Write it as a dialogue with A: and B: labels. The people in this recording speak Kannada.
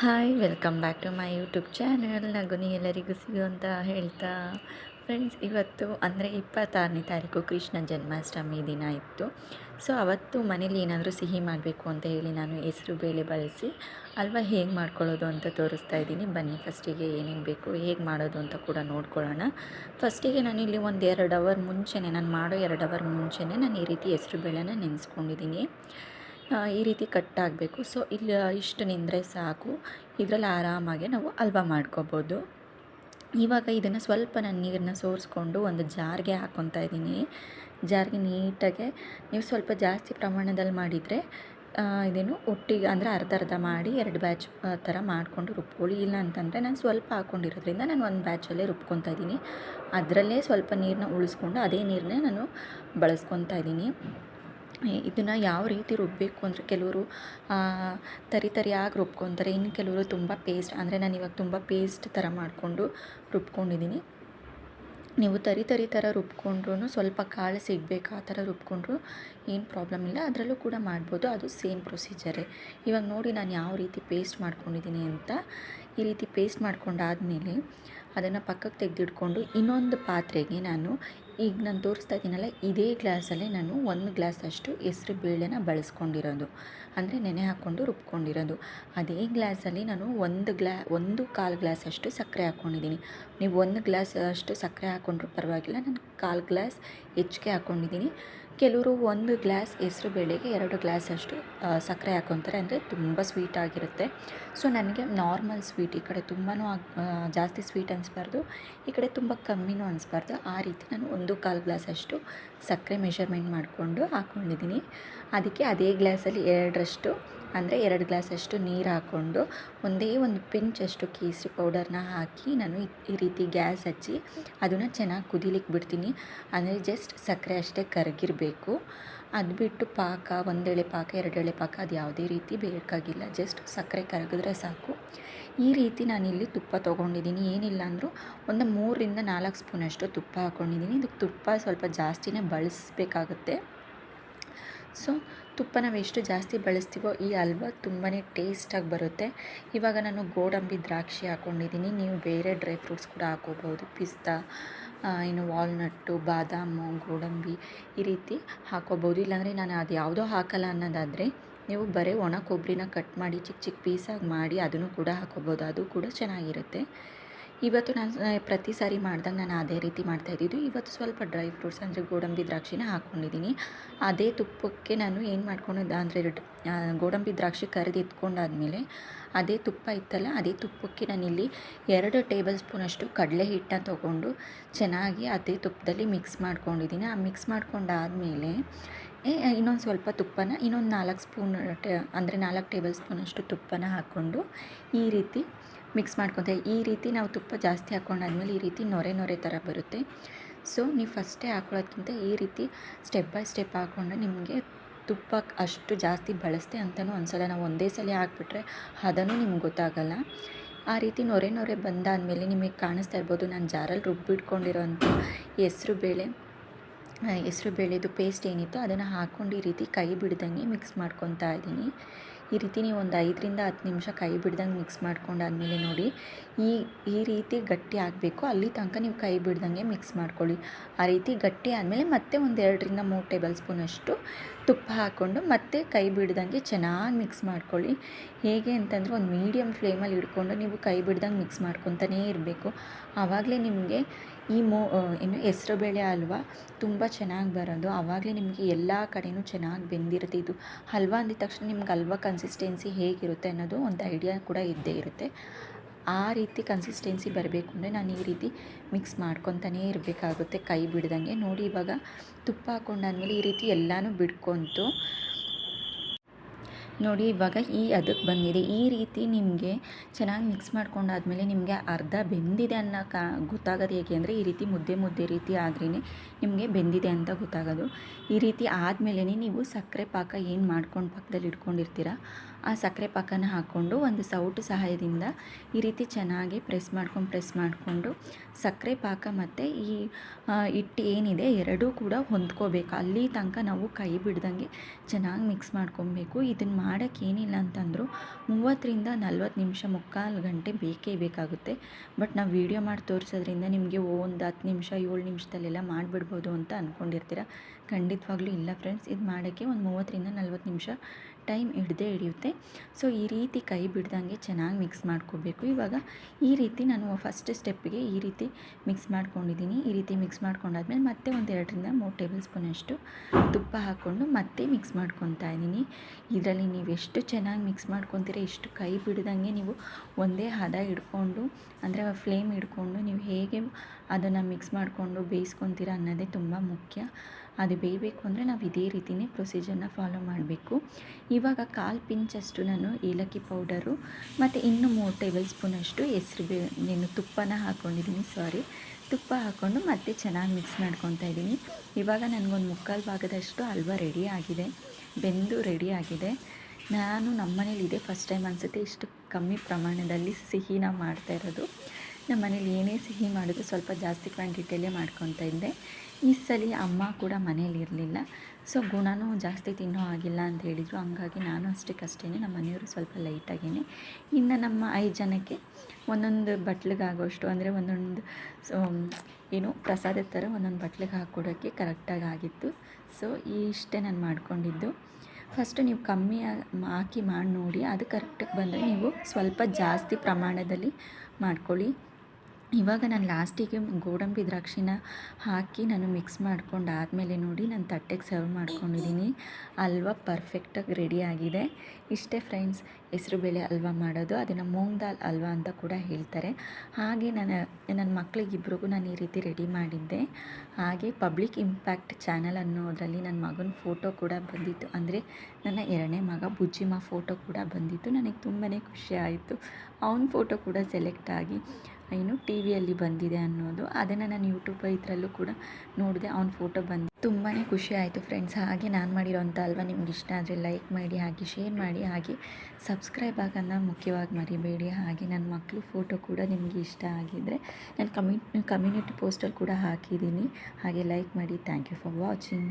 A: Hi welcome back to my YouTube channel ನಗುನಿ ಎಲ್ಲರಿಗೂ ಸಿಗುವಂತ ಹೇಳ್ತಾ. ಫ್ರೆಂಡ್ಸ್ ಇವತ್ತು ಅಂದರೆ ಇಪ್ಪತ್ತಾರನೇ ತಾರೀಕು ಕೃಷ್ಣ ಜನ್ಮಾಷ್ಟಮಿ ದಿನ ಇತ್ತು. ಸೊ ಅವತ್ತು ಮನೇಲಿ ಏನಾದರೂ ಸಿಹಿ ಮಾಡಬೇಕು ಅಂತ ಹೇಳಿ ನಾನು ಹೆಸರು ಬೇಳೆ ಬಳಸಿ, ಅಲ್ವಾ ಹೇಗೆ ಮಾಡ್ಕೊಳ್ಳೋದು ಅಂತ ತೋರಿಸ್ತಾ ಇದ್ದೀನಿ. ಬನ್ನಿ ಫಸ್ಟಿಗೆ ಏನೇನು ಬೇಕು, ಹೇಗೆ ಮಾಡೋದು ಅಂತ ಕೂಡ ನೋಡ್ಕೊಳ್ಳೋಣ. ಫಸ್ಟಿಗೆ ನಾನು ಇಲ್ಲಿ ಒಂದು ಎರಡು ಅವರ್ ಮುಂಚೆನೇ, ನಾನು ಮಾಡೋ ಎರಡು ಅವರ್ ಮುಂಚೆನೇ ನಾನು ಈ ರೀತಿ ಹೆಸರು ಬೇಳೆನ ನೆನೆಸ್ಕೊಂಡಿದ್ದೀನಿ. ಈ ರೀತಿ ಕಟ್ ಆಗಬೇಕು ಸೊ, ಇಲ್ಲಿ ಇಷ್ಟು ನಿಂದರೆ ಸಾಕು. ಇದರಲ್ಲಿ ಆರಾಮಾಗಿ ನಾವು ಹಲ್ವ ಮಾಡ್ಕೋಬೋದು. ಇವಾಗ ಇದನ್ನು ಸ್ವಲ್ಪ ನಾನು ನೀರನ್ನ ಸೋರಿಸ್ಕೊಂಡು ಒಂದು ಜಾರ್ಗೆ ಹಾಕ್ಕೊತಾ ಇದ್ದೀನಿ. ಜಾರ್ಗೆ ನೀಟಾಗೆ ನೀವು ಸ್ವಲ್ಪ ಜಾಸ್ತಿ ಪ್ರಮಾಣದಲ್ಲಿ ಮಾಡಿದರೆ ಇದೇನು ಒಟ್ಟಿಗೆ ಅಂದರೆ ಅರ್ಧ ಅರ್ಧ ಮಾಡಿ ಎರಡು ಬ್ಯಾಚ್ ಥರ ಮಾಡಿಕೊಂಡು ರುಬ್ಕೊಳ್ಳಿ. ಇಲ್ಲ ಅಂತಂದರೆ ನಾನು ಸ್ವಲ್ಪ ಹಾಕ್ಕೊಂಡಿರೋದ್ರಿಂದ ನಾನು ಒಂದು ಬ್ಯಾಚಲ್ಲೇ ರುಬ್ಕೊತಾ ಇದ್ದೀನಿ. ಅದರಲ್ಲೇ ಸ್ವಲ್ಪ ನೀರನ್ನ ಉಳಿಸ್ಕೊಂಡು ಅದೇ ನೀರನ್ನೇ ನಾನು ಬಳಸ್ಕೊತಾ ಇದ್ದೀನಿ. ಇದನ್ನು ಯಾವ ರೀತಿ ರುಬ್ಬಬೇಕು ಅಂದರೆ ಕೆಲವರು ತರಿ ತರಿಯಾಗಿ ರುಬ್ಕೊತಾರೆ. ಇನ್ನು ಕೆಲವರು ತುಂಬ ಪೇಸ್ಟ್ ಅಂದರೆ ನಾನು ಇವಾಗ ತುಂಬ ಪೇಸ್ಟ್ ಥರ ಮಾಡಿಕೊಂಡು ರುಬ್ಕೊಂಡಿದ್ದೀನಿ ನೀವು ತರಿ ತರಿ ಥರ ರುಬ್ಕೊಂಡ್ರೂ ಸ್ವಲ್ಪ ಕಾಳು ಸಿಗಬೇಕು, ಆ ಥರ ರುಬ್ಕೊಂಡ್ರು ಏನು ಪ್ರಾಬ್ಲಮ್ ಇಲ್ಲ. ಅದರಲ್ಲೂ ಕೂಡ ಮಾಡ್ಬೋದು. ಅದು ಸೇಮ್ ಪ್ರೊಸೀಜರೇ ಇವಾಗ ನೋಡಿ ನಾನು ಯಾವ ರೀತಿ ಪೇಸ್ಟ್ ಮಾಡ್ಕೊಂಡಿದ್ದೀನಿ ಅಂತ. ಈ ರೀತಿ ಪೇಸ್ಟ್ ಮಾಡ್ಕೊಂಡಾದಮೇಲೆ ಅದನ್ನು ಪಕ್ಕಕ್ಕೆ ತೆಗೆದಿಟ್ಕೊಂಡು ಇನ್ನೊಂದು ಪಾತ್ರೆಗೆ ನಾನು ಈಗ ನಾನು ತೋರಿಸ್ತಾ ಇದ್ದೀನಲ್ಲ, ಇದೇ ಗ್ಲಾಸಲ್ಲೇ ನಾನು ಒಂದು ಗ್ಲಾಸ್ ಅಷ್ಟು ಹೆಸ್ರು ಬೇಳೆನ ಬಳಸ್ಕೊಂಡಿರೋದು. ಅಂದರೆ ನೆನೆ ಹಾಕ್ಕೊಂಡು ರುಬ್ಕೊಂಡಿರೋದು. ಅದೇ ಗ್ಲಾಸಲ್ಲಿ ನಾನು ಒಂದು ಗ್ಲಾ, ಒಂದು ಕಾಲು ಗ್ಲಾಸಷ್ಟು ಸಕ್ಕರೆ ಹಾಕ್ಕೊಂಡಿದ್ದೀನಿ. ನೀವು ಒಂದು ಗ್ಲಾಸ್ ಅಷ್ಟು ಸಕ್ಕರೆ ಹಾಕ್ಕೊಂಡ್ರೂ ಪರವಾಗಿಲ್ಲ, ನಾನು ಕಾಲು ಗ್ಲಾಸ್ ಹೆಚ್ಚಿಗೆ ಹಾಕ್ಕೊಂಡಿದ್ದೀನಿ. ಕೆಲವರು ಒಂದು ಗ್ಲಾಸ್ ಹೆಸ್ರು ಬೇಳೆಗೆ ಎರಡು ಗ್ಲಾಸ್ ಅಷ್ಟು ಸಕ್ಕರೆ ಹಾಕ್ಕೊತಾರೆ ಅಂದರೆ ತುಂಬ ಸ್ವೀಟ್ ಆಗಿರುತ್ತೆ. ಸೊ ನನಗೆ ನಾರ್ಮಲ್ ಸ್ವೀಟ್ ಈ ಕಡೆ ತುಂಬಾ ಜಾಸ್ತಿ ಸ್ವೀಟ್ ಅನಿಸ್ಬಾರ್ದು. ಈ ಕಡೆ ತುಂಬ ಕಮ್ಮಿನೂ ಅನಿಸ್ಬಾರ್ದು. ಆ ರೀತಿ ನಾನು ಒಂದು ಕಾಲು ಗ್ಲಾಸ್ ಅಷ್ಟು ಸಕ್ಕರೆ ಮೆಷರ್ಮೆಂಟ್ ಮಾಡಿಕೊಂಡು ಹಾಕ್ಕೊಂಡಿದ್ದೀನಿ. ಅದಕ್ಕೆ ಅದೇ ಗ್ಲಾಸಲ್ಲಿ ಎರಡರಷ್ಟು, ಅಂದರೆ ಎರಡು ಗ್ಲಾಸಷ್ಟು ನೀರು ಹಾಕ್ಕೊಂಡು ಒಂದೇ ಒಂದು ಪಿಂಚಷ್ಟು ಕೇಸರಿ ಪೌಡರ್ನ ಹಾಕಿ ನಾನು ಈ ರೀತಿ ಗ್ಯಾಸ್ ಹಚ್ಚಿ ಅದನ್ನು ಚೆನ್ನಾಗಿ ಕುದಿಲಿಕ್ಕೆ ಬಿಡ್ತೀನಿ. ಅಂದರೆ ಜಸ್ಟ್ ಸಕ್ಕರೆ ಅಷ್ಟೇ ಕರಗಿರಬೇಕು. ಅದು ಬಿಟ್ಟು ಪಾಕ, ಒಂದೆಳೆ ಪಾಕ, ಎರಡೆಳೆ ಪಾಕ, ಅದು ಯಾವುದೇ ರೀತಿ ಬೇಕಾಗಿಲ್ಲ. ಜಸ್ಟ್ ಸಕ್ಕರೆ ಕರಗಿದ್ರೆ ಸಾಕು. ಈ ರೀತಿ ನಾನಿಲ್ಲಿ ತುಪ್ಪ ತೊಗೊಂಡಿದ್ದೀನಿ. ಏನಿಲ್ಲ ಅಂದರೂ ಒಂದು ಮೂರರಿಂದ ನಾಲ್ಕು ಸ್ಪೂನಷ್ಟು ತುಪ್ಪ ಹಾಕ್ಕೊಂಡಿದ್ದೀನಿ ಇದಕ್ಕೆ ತುಪ್ಪ ಸ್ವಲ್ಪ ಜಾಸ್ತಿನೇ ಬಳಸಬೇಕಾಗುತ್ತೆ. ಸೊ ತುಪ್ಪ ನಾವು ಎಷ್ಟು ಜಾಸ್ತಿ ಬಳಸ್ತೀವೋ ಈ ಹಲ್ವ ತುಂಬಾ ಟೇಸ್ಟಾಗಿ ಬರುತ್ತೆ. ಇವಾಗ ನಾನು ಗೋಡಂಬಿ ದ್ರಾಕ್ಷಿ ಹಾಕ್ಕೊಂಡಿದ್ದೀನಿ ನೀವು ಬೇರೆ ಡ್ರೈ ಫ್ರೂಟ್ಸ್ ಕೂಡ ಹಾಕೋಬೋದು ಪಿಸ್ತಾ ಇನ್ನು ವಾಲ್ನಟ್ಟು ಬಾದಾಮು, ಗೋಡಂಬಿ ಈ ರೀತಿ ಹಾಕೋಬೋದು ಇಲ್ಲಾಂದರೆ ನಾನು ಅದು ಯಾವುದೋ ಹಾಕಲ್ಲ ಅನ್ನೋದಾದರೆ ನೀವು ಬರೀ ಒಣ ಕೊಬ್ಬರಿನ ಕಟ್ ಮಾಡಿ ಚಿಕ್ಕ ಚಿಕ್ಕ ಪೀಸಾಗಿ ಮಾಡಿ ಅದನ್ನು ಕೂಡ ಹಾಕೋಬೋದು ಅದು ಕೂಡ ಚೆನ್ನಾಗಿರುತ್ತೆ. ಇವತ್ತು ನಾನು ಪ್ರತಿ ಸಾರಿ ಮಾಡಿದಾಗ ನಾನು ಅದೇ ರೀತಿ ಮಾಡ್ತಾ ಇದ್ದಿದ್ದು. ಇವತ್ತು ಸ್ವಲ್ಪ ಡ್ರೈ ಫ್ರೂಟ್ಸ್ ಅಂದರೆ ಗೋಡಂಬಿ ದ್ರಾಕ್ಷಿನ ಹಾಕ್ಕೊಂಡಿದ್ದೀನಿ ಅದೇ ತುಪ್ಪಕ್ಕೆ ನಾನು ಏನು ಮಾಡ್ಕೊಂಡಿದ್ದೆ ಅಂದರೆ ಗೋಡಂಬಿ ದ್ರಾಕ್ಷಿ ಕರೆದು ಇಟ್ಕೊಂಡಾದ್ಮೇಲೆ ಅದೇ ತುಪ್ಪ ಇತ್ತಲ್ಲ, ಅದೇ ತುಪ್ಪಕ್ಕೆ ನಾನಿಲ್ಲಿ ಎರಡು ಟೇಬಲ್ ಸ್ಪೂನಷ್ಟು ಕಡಲೆ ಹಿಟ್ಟನ್ನು ತೊಗೊಂಡು ಚೆನ್ನಾಗಿ ಅದೇ ತುಪ್ಪದಲ್ಲಿ ಮಿಕ್ಸ್ ಮಾಡ್ಕೊಂಡಿದ್ದೀನಿ. ಆ ಮಿಕ್ಸ್ ಮಾಡ್ಕೊಂಡಾದಮೇಲೆ ಇನ್ನೊಂದು ಸ್ವಲ್ಪ ತುಪ್ಪನ, ಇನ್ನೊಂದು ನಾಲ್ಕು ಸ್ಪೂನ್ ಟೆ, ಅಂದರೆ ನಾಲ್ಕು ಟೇಬಲ್ ಸ್ಪೂನಷ್ಟು ತುಪ್ಪನ ಹಾಕ್ಕೊಂಡು ಈ ರೀತಿ ಮಿಕ್ಸ್ ಮಾಡ್ಕೊತೆ ಈ ರೀತಿ ನಾವು ತುಪ್ಪ ಜಾಸ್ತಿ ಹಾಕ್ಕೊಂಡಾದ್ಮೇಲೆ ಈ ರೀತಿ ನೊರೆ ನೊರೆ ಥರ ಬರುತ್ತೆ. ಸೊ, ನೀವು ಫಸ್ಟೇ ಹಾಕ್ಕೊಳ್ಳೋದಕ್ಕಿಂತ ಈ ರೀತಿ ಸ್ಟೆಪ್ ಬೈ ಸ್ಟೆಪ್ ಹಾಕ್ಕೊಂಡ್ರೆ ನಿಮಗೆ ತುಪ್ಪ ಅಷ್ಟು ಜಾಸ್ತಿ ಬಳಸ್ತೆ ಅಂತಲೂ ಅನ್ಸಲ್ಲ ನಾವು ಒಂದೇ ಸಲ ಹಾಕ್ಬಿಟ್ರೆ ಅದನ್ನು ನಿಮ್ಗೆ ಗೊತ್ತಾಗಲ್ಲ. ಆ ರೀತಿ ನೊರೆ ನೊರೆ ಬಂದಾದಮೇಲೆ ನಿಮಗೆ ಕಾಣಿಸ್ತಾ ಇರ್ಬೋದು, ನಾನು ಜಾರಲ್ಲಿ ರುಬ್ಬಿಟ್ಕೊಂಡಿರೋಂಥ ಹೆಸ್ರು ಬೇಳೆ. ಹೆಸ್ರು ಬೇಳೆದು ಪೇಸ್ಟ್ ಏನಿತ್ತು ಅದನ್ನು ಹಾಕ್ಕೊಂಡು ಈ ರೀತಿ ಕೈ ಬಿಡ್ದಂಗೆ ಮಿಕ್ಸ್ ಮಾಡ್ಕೊತಾ ಇದ್ದೀನಿ. ಈ ರೀತಿ ನೀವು ಒಂದು ಐದರಿಂದ ಹತ್ತು ನಿಮಿಷ ಕೈ ಬಿಡ್ದಂಗೆ ಮಿಕ್ಸ್ ಮಾಡ್ಕೊಂಡಾದ್ಮೇಲೆ ನೋಡಿ, ಈ ಈ ರೀತಿ ಗಟ್ಟಿ ಆಗಬೇಕು. ಅಲ್ಲಿ ತನಕ ನೀವು ಕೈ ಬಿಡ್ದಂಗೆ ಮಿಕ್ಸ್ ಮಾಡ್ಕೊಳ್ಳಿ. ಆ ರೀತಿ ಗಟ್ಟಿ ಆದಮೇಲೆ ಮತ್ತೆ ಒಂದು ಎರಡರಿಂದ ಮೂರು ಟೇಬಲ್ ಸ್ಪೂನಷ್ಟು ತುಪ್ಪ ಹಾಕ್ಕೊಂಡು ಮತ್ತೆ ಕೈ ಬಿಡ್ದಂಗೆ ಚೆನ್ನಾಗಿ ಮಿಕ್ಸ್ ಮಾಡ್ಕೊಳ್ಳಿ. ಹೇಗೆ ಅಂತಂದರೆ ಒಂದು ಮೀಡಿಯಮ್ ಫ್ಲೇಮಲ್ಲಿ ಇಟ್ಕೊಂಡು ನೀವು ಕೈ ಬಿಡ್ದಂಗೆ ಮಿಕ್ಸ್ ಮಾಡ್ಕೊತಾನೇ ಇರಬೇಕು. ಆವಾಗಲೇ ನಿಮಗೆ ಈ ಮೋ ಏನು ಹೆಸ್ರುಬೇಳೆ ಹಲ್ವ ತುಂಬ ಚೆನ್ನಾಗಿ ಬರೋದು. ಆವಾಗಲೇ ನಿಮಗೆ ಎಲ್ಲ ಕಡೆಯೂ ಚೆನ್ನಾಗಿ ಬೆಂದಿರುತ್ತೆ ಇದು. ಹಲ್ವಾ ಅಂದಿದ ತಕ್ಷಣ ನಿಮ್ಗೆ ಹಲ್ವಾ ಕನ್ಸಿಸ್ಟೆನ್ಸಿ ಹೇಗಿರುತ್ತೆ ಅನ್ನೋದು ಒಂದು ಐಡಿಯಾ ಕೂಡ ಇದ್ದೇ ಇರುತ್ತೆ. ಆ ರೀತಿ ಕನ್ಸಿಸ್ಟೆನ್ಸಿ ಬರಬೇಕು ಅಂದರೆ ನಾನು ಈ ರೀತಿ ಮಿಕ್ಸ್ ಮಾಡ್ಕೊತಾನೇ ಇರಬೇಕಾಗುತ್ತೆ ಕೈ ಬಿಡ್ದಂಗೆ. ನೋಡಿ ಇವಾಗ ತುಪ್ಪ ಹಾಕ್ಕೊಂಡಾದ್ಮೇಲೆ ಈ ರೀತಿ ಎಲ್ಲನೂ ಬಿಡ್ಕೊಂತು. ನೋಡಿ ಇವಾಗ ಈ ಅದಕ್ಕೆ ಬಂದಿದೆ. ಈ ರೀತಿ ನಿಮಗೆ ಚೆನ್ನಾಗಿ ಮಿಕ್ಸ್ ಮಾಡ್ಕೊಂಡಾದ್ಮೇಲೆ ನಿಮಗೆ ಅರ್ಧ ಬೆಂದಿದೆ ಅನ್ನೋ ಕಾ ಗೊತ್ತಾಗೋದು ಹೇಗೆ ಅಂದರೆ ಈ ರೀತಿ ಮುದ್ದೆ ಮುದ್ದೆ ರೀತಿ ಆದ್ರೇ ನಿಮಗೆ ಬೆಂದಿದೆ ಅಂತ ಗೊತ್ತಾಗೋದು. ಈ ರೀತಿ ಆದಮೇಲೆ ನೀವು ಸಕ್ಕರೆ ಪಾಕ ಏನು ಮಾಡ್ಕೊಂಡು ಪಕ್ಕದಲ್ಲಿ ಇಟ್ಕೊಂಡಿರ್ತೀರ ಆ ಸಕ್ಕರೆ ಪಾಕನ ಹಾಕ್ಕೊಂಡು ಒಂದು ಸೌಟು ಸಹಾಯದಿಂದ ಈ ರೀತಿ ಚೆನ್ನಾಗಿ ಪ್ರೆಸ್ ಮಾಡ್ಕೊಂಡು ಪ್ರೆಸ್ ಮಾಡಿಕೊಂಡು ಸಕ್ಕರೆ ಪಾಕ ಮತ್ತು ಈ ಹಿಟ್ಟು ಏನಿದೆ ಎರಡೂ ಕೂಡ ಹೊಂದ್ಕೋಬೇಕು. ಅಲ್ಲಿ ತನಕ ನಾವು ಕೈ ಬಿಡ್ದಂಗೆ ಚೆನ್ನಾಗಿ ಮಿಕ್ಸ್ ಮಾಡ್ಕೊಬೇಕು. ಇದನ್ನು ಮಾಡೋಕ್ಕೆ ಏನಿಲ್ಲ ಅಂತಂದರೂ ಮೂವತ್ತರಿಂದ ನಲ್ವತ್ತು ನಿಮಿಷ ಮುಕ್ಕಾಲು ಗಂಟೆ ಬೇಕೇ ಬೇಕಾಗುತ್ತೆ. ಬಟ್ ನಾವು ವೀಡಿಯೋ ಮಾಡಿ ತೋರಿಸೋದ್ರಿಂದ ನಿಮಗೆ ಒಂದು ಹತ್ತು ನಿಮಿಷ, ಏಳು ನಿಮಿಷದಲ್ಲೆಲ್ಲ ಮಾಡಿಬಿಡ್ಬೋದು ಅಂತ ಅಂದ್ಕೊಂಡಿರ್ತೀರ ಖಂಡಿತವಾಗ್ಲೂ ಇಲ್ಲ ಫ್ರೆಂಡ್ಸ್ ಇದು ಮಾಡೋಕ್ಕೆ ಒಂದು ಮೂವತ್ತರಿಂದ ನಲ್ವತ್ತು ನಿಮಿಷ ಟೈಮ್ ಹಿಡ್ದೇ ಹಿಡಿಯುತ್ತೆ. ಸೊ, ಈ ರೀತಿ ಕೈ ಬಿಡ್ದಂಗೆ ಚೆನ್ನಾಗಿ ಮಿಕ್ಸ್ ಮಾಡ್ಕೋಬೇಕು. ಇವಾಗ ಈ ರೀತಿ ನಾನು ಫಸ್ಟ್ ಸ್ಟೆಪ್ಗೆ ಈ ರೀತಿ ಮಿಕ್ಸ್ ಮಾಡ್ಕೊಂಡಿದ್ದೀನಿ. ಈ ರೀತಿ ಮಿಕ್ಸ್ ಮಾಡ್ಕೊಂಡಾದ್ಮೇಲೆ ಮತ್ತೆ ಒಂದು ಎರಡರಿಂದ ಮೂರು ಟೇಬಲ್ ಸ್ಪೂನಷ್ಟು ತುಪ್ಪ ಹಾಕ್ಕೊಂಡು ಮತ್ತೆ ಮಿಕ್ಸ್ ಮಾಡ್ಕೊತಾ ಇದ್ದೀನಿ. ಇದರಲ್ಲಿ ನೀವು ಎಷ್ಟು ಚೆನ್ನಾಗಿ ಮಿಕ್ಸ್ ಮಾಡ್ಕೊತೀರ ಎಷ್ಟು ಕೈ ಬಿಡ್ದಂಗೆ ನೀವು ಒಂದೇ ಹದ ಹಿಡ್ಕೊಂಡು, ಅಂದರೆ ಫ್ಲೇಮ್ ಹಿಡ್ಕೊಂಡು ನೀವು ಹೇಗೆ ಅದನ್ನು ಮಿಕ್ಸ್ ಮಾಡಿಕೊಂಡು ಬೇಯಿಸ್ಕೊತೀರ ಅನ್ನೋದೇ ತುಂಬ ಮುಖ್ಯ. ಅದು ಬೇಯಬೇಕು ಅಂದರೆ ನಾವು ಇದೇ ರೀತಿಯೇ ಪ್ರೊಸೀಜರ್ನ ಫಾಲೋ ಮಾಡಬೇಕು. ಇವಾಗ ಕಾಲು ಪಿಂಚಷ್ಟು ನಾನು ಏಲಕ್ಕಿ ಪೌಡರು ಮತ್ತು ಇನ್ನು ಮೂರು ಟೇಬಲ್ ಸ್ಪೂನಷ್ಟು ಹೆಸ್ರು ಬೇ ಏನು ತುಪ್ಪನ ಹಾಕ್ಕೊಂಡಿದ್ದೀನಿ ಸಾರಿ ತುಪ್ಪ ಹಾಕ್ಕೊಂಡು ಮತ್ತೆ ಚೆನ್ನಾಗಿ ಮಿಕ್ಸ್ ಮಾಡ್ಕೊತಾ ಇದ್ದೀನಿ ಇವಾಗ ನನಗೊಂದು ಮುಕ್ಕಾಲು ಭಾಗದಷ್ಟು ಹಲ್ವ ರೆಡಿ ಆಗಿದೆ, ಬೆಂದು ರೆಡಿ ಆಗಿದೆ. ನಾನು ನಮ್ಮನೇಲಿ ಇದೆ ಫಸ್ಟ್ ಟೈಮ್ ಅನಿಸುತ್ತೆ ಇಷ್ಟು ಕಮ್ಮಿ ಪ್ರಮಾಣದಲ್ಲಿ ಸಿಹಿನ ಮಾಡ್ತಾ ಇರೋದು. ನಮ್ಮ ಮನೇಲಿ ಏನೇ ಸಿಹಿ ಮಾಡಿದ್ರು ಸ್ವಲ್ಪ ಜಾಸ್ತಿ ಕ್ವಾಂಟಿಟಿಯಲ್ಲೇ ಮಾಡ್ಕೊತಾ ಇದ್ದೆ. ಈ ಸಲ ಅಮ್ಮ ಕೂಡ ಮನೇಲಿ ಇರಲಿಲ್ಲ. ಸೊ ಗುಣನೂ ಜಾಸ್ತಿ ತಿನ್ನೋ ಆಗಿಲ್ಲ ಅಂತ ಹೇಳಿದರು. ಹಂಗಾಗಿ ನಾನು ಅಷ್ಟಕ್ಕಷ್ಟೇ ನಮ್ಮ ಮನೆಯವರು ಸ್ವಲ್ಪ ಲೈಟಾಗೇ ಇನ್ನು ನಮ್ಮ ಐದು ಜನಕ್ಕೆ ಒಂದೊಂದು ಬಟ್ಲಿಗಾಗೋಷ್ಟು ಅಂದರೆ ಒಂದೊಂದು ಏನು ಪ್ರಸಾದದ ಥರ ಒಂದೊಂದು ಬಟ್ಲಿಗೆ ಹಾಕ್ಕೊಡೋಕ್ಕೆ ಕರೆಕ್ಟಾಗಿ ಆಗಿತ್ತು. ಸೊ ಇಷ್ಟೇ ನಾನು ಮಾಡ್ಕೊಂಡಿದ್ದು. ಫಸ್ಟು ನೀವು ಕಮ್ಮಿ ಹಾಕಿ ಮಾಡಿ ನೋಡಿ, ಅದು ಕರೆಕ್ಟಾಗಿ ಬಂದರೆ ನೀವು ಸ್ವಲ್ಪ ಜಾಸ್ತಿ ಪ್ರಮಾಣದಲ್ಲಿ ಮಾಡ್ಕೊಳ್ಳಿ. ಇವಾಗ ನಾನು ಲಾಸ್ಟಿಗೆ ಗೋಡಂಬಿ ದ್ರಾಕ್ಷಿನ ಹಾಕಿ ನಾನು ಮಿಕ್ಸ್ ಮಾಡ್ಕೊಂಡು ಆದಮೇಲೆ ನೋಡಿ ನಾನು ತಟ್ಟೆಗೆ ಸರ್ವ್ ಮಾಡ್ಕೊಂಡಿದ್ದೀನಿ. ಹಲ್ವ ಪರ್ಫೆಕ್ಟಾಗಿ ರೆಡಿ ಆಗಿದೆ. ಇಷ್ಟೇ ಫ್ರೆಂಡ್ಸ್ ಹೆಸರುಬೇಳೆ ಹಲ್ವ ಮಾಡೋದು, ಅದನ್ನು ಮೂಂಗ್ ದಾಲ್ ಹಲ್ವ ಅಂತ ಕೂಡ ಹೇಳ್ತಾರೆ. ಹಾಗೆ ನನ್ನ ನನ್ನ ಮಕ್ಕಳಿಗಿಬ್ರಿಗೂ ನಾನು ಈ ರೀತಿ ರೆಡಿ ಮಾಡಿದ್ದೆ. ಹಾಗೆ ಪಬ್ಲಿಕ್ ಇಂಪ್ಯಾಕ್ಟ್ ಚಾನಲ್ ಅನ್ನೋದರಲ್ಲಿ ನನ್ನ ಮಗನ ಫೋಟೋ ಕೂಡ ಬಂದಿತ್ತು. ಅಂದರೆ ನನ್ನ ಎರಡನೇ ಮಗ ಬುಜ್ಜಿಮ್ಮ ಫೋಟೋ ಕೂಡ ಬಂದಿತ್ತು. ನನಗೆ ತುಂಬಾ ಖುಷಿ ಆಯಿತು. ಅವನ ಫೋಟೋ ಕೂಡ ಸೆಲೆಕ್ಟ್ ಆಗಿ ಏನು ಟಿ ವಿಯಲ್ಲಿ ಬಂದಿದೆ ಅನ್ನೋದು. ಅದನ್ನು ನಾನು ಯೂಟ್ಯೂಬ್ ಇದರಲ್ಲೂ ಕೂಡ ನೋಡಿದೆ, ಅವ್ನ ಫೋಟೋ ಬಂದು ತುಂಬಾ ಖುಷಿ ಆಯಿತು ಫ್ರೆಂಡ್ಸ್ ಹಾಗೆ ನಾನು ಮಾಡಿರೋಂಥ ಅಲ್ವಾ ನಿಮ್ಗೆ ಇಷ್ಟ ಆದರೆ ಲೈಕ್ ಮಾಡಿ, ಹಾಗೆ ಶೇರ್ ಮಾಡಿ, ಹಾಗೆ ಸಬ್ಸ್ಕ್ರೈಬ್ ಆಗೋನ್ನ ಮುಖ್ಯವಾಗಿ ಮರಿಬೇಡಿ. ಹಾಗೆ ನನ್ನ ಮಕ್ಕಳು ಫೋಟೋ ಕೂಡ ನಿಮಗೆ ಇಷ್ಟ ಆಗಿದ್ದರೆ ನಾನು ಕಮ್ಯೂ ಕಮ್ಯುನಿಟಿ ಪೋಸ್ಟಲ್ಲಿ ಕೂಡ ಹಾಕಿದ್ದೀನಿ. ಹಾಗೆ ಲೈಕ್ ಮಾಡಿ ಥ್ಯಾಂಕ್ ಯು ಫಾರ್ ವಾಚಿಂಗ್